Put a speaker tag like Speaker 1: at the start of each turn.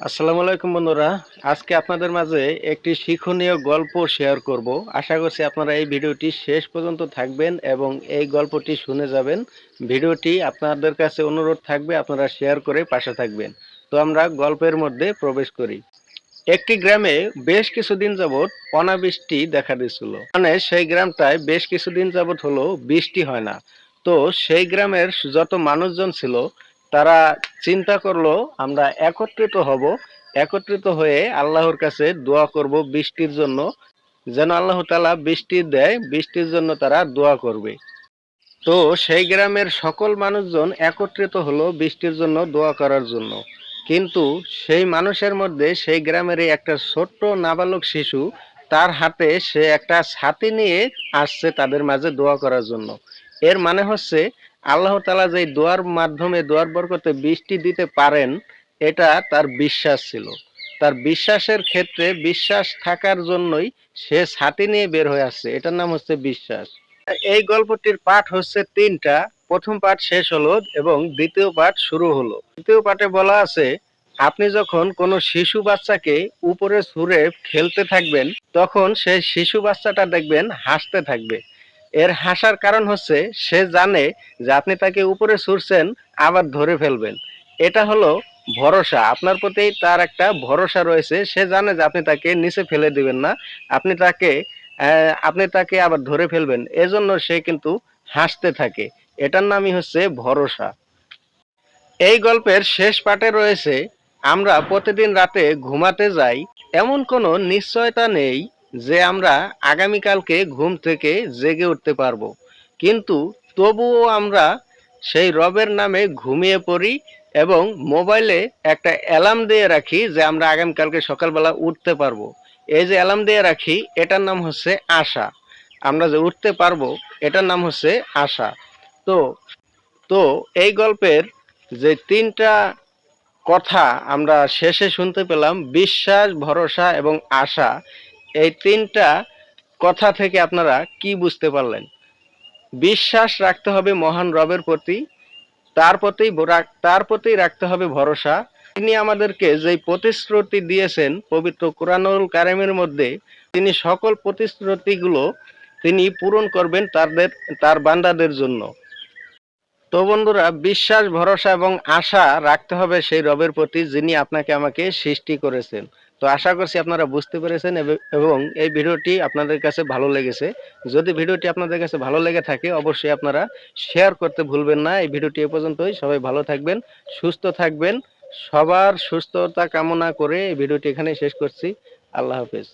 Speaker 1: আসসালামু আলাইকুম বন্ধুরা। আজকে আপনাদের মাঝে একটি শিক্ষণীয় গল্প শেয়ার করব। আশা করছি আপনারা এই ভিডিওটি শেষ পর্যন্ত থাকবেন এবং এই গল্পটি শুনে যাবেন। ভিডিওটি আপনাদের কাছে অনুরোধ থাকবে, আপনারা শেয়ার করে পাশে থাকবেন। তো আমরা গল্পের মধ্যে প্রবেশ করি। একটি গ্রামে বেশ কিছুদিন যাবৎ অনাবৃষ্টি দেখা দিয়েছিল। মানে সেই গ্রামটায় বেশ কিছুদিন যাবৎ হলো বৃষ্টি হয় না। তো সেই গ্রামের যত মানুষজন ছিল তারা চিন্তা করল, আমরা একত্রিত হব। একত্রিত হয়ে আল্লাহর কাছে দোয়া করব বৃষ্টির জন্য। যেন আল্লাহ তালা বৃষ্টি দেয়, বৃষ্টির জন্য তারা দোয়া করবে। তো সেই গ্রামের সকল মানুষজন একত্রিত হলো বৃষ্টির জন্য দোয়া করার জন্য। কিন্তু সেই মানুষের মধ্যে সেই গ্রামেরই একটা ছোট্ট নাবালক শিশু, তার হাতে সে একটা ছাতি নিয়ে আসছে তাদের মাঝে দোয়া করার জন্য। এর মানে হচ্ছে আল্লাহ তালা যে দোয়ার মাধ্যমে, দোয়ার বরকতে বৃষ্টি দিতে পারেন, এটা তার বিশ্বাস ছিল। তার বিশ্বাসের ক্ষেত্রে বিশ্বাস থাকার জন্যই সে ছাতি নিয়ে বের হয়ে আসছে। এটার নাম হচ্ছে বিশ্বাস। এই গল্পটির পাঠ হচ্ছে তিনটা। প্রথম পাঠ শেষ হলো এবং দ্বিতীয় পাঠ শুরু হলো। দ্বিতীয় পাঠে বলা আছে, আপনি যখন কোনো শিশু বাচ্চাকে উপরে ছুঁড়ে খেলতে থাকবেন, তখন সেই শিশু বাচ্চাটা দেখবেন হাসতে থাকবে। এর হাসার কারণ হচ্ছে, সে জানে যে আপনি তাকে উপরে ছুড়ছেন, আবার ধরে ফেলবেন। এটা হলো ভরসা। আপনার প্রতি তার একটা ভরসা রয়েছে। সে জানে যে আপনি তাকে নিচে ফেলে দিবেন না। আপনি তাকে আপনি তাকে আবার ধরে ফেলবেন। এজন্য সে কিন্তু হাসতে থাকে। এটার নামই হচ্ছে ভরসা। এই গল্পের শেষ পাটে রয়েছে, আমরা প্রতিদিন রাতে ঘুমাতে যাই, এমন কোনো নিশ্চয়তা নেই যে আমরা আগামীকালকে ঘুম থেকে জেগে উঠতে পারব। কিন্তু তবুও আমরা সেই রবের নামে ঘুমিয়ে পড়ি এবং মোবাইলে একটা অ্যালার্ম দিয়ে রাখি যে আমরা আগামীকালকে সকালবেলা উঠতে পারব। এই যে অ্যালার্ম দিয়ে রাখি, এটার নাম হচ্ছে আশা। আমরা যে উঠতে পারব, এটার নাম হচ্ছে আশা। তো তো এই গল্পের যে তিনটা কথা আমরা শেষে শুনতে পেলাম, বিশ্বাস, ভরসা এবং আশা। এই তিনটা কথা থেকে আপনারা কি বুঝতে পারলেন? বিশ্বাস রাখতে হবে মহান রবের প্রতি, তার প্রতি তার প্রতি রাখতে হবে ভরসা। তিনি আমাদেরকে যে প্রতিশ্রুতি দিয়েছেন পবিত্র কোরআনুল কারিমের মধ্যে, তিনি সকল প্রতিশ্রুতিগুলো তিনি পূরণ করবেন তাদের তার বান্দাদের জন্য। তো বন্ধুরা, বিশ্বাস, ভরসা এবং আশা রাখতে হবে সেই রবের প্রতি যিনি আপনাকে আমাকে সৃষ্টি করেছেন। তো আশা করছি আপনারা বুঝতে পেরেছেন এবং এই ভিডিওটি আপনাদের কাছে ভালো লেগেছে। যদি ভিডিওটি আপনাদের কাছে ভালো লেগে থাকে, অবশ্যই আপনারা শেয়ার করতে ভুলবেন না। এই ভিডিওটি এ পর্যন্তই। সবাই ভালো থাকবেন, সুস্থ থাকবেন। সবার সুস্থতা কামনা করে এই ভিডিওটি এখানে শেষ করছি। আল্লাহ হাফেজ।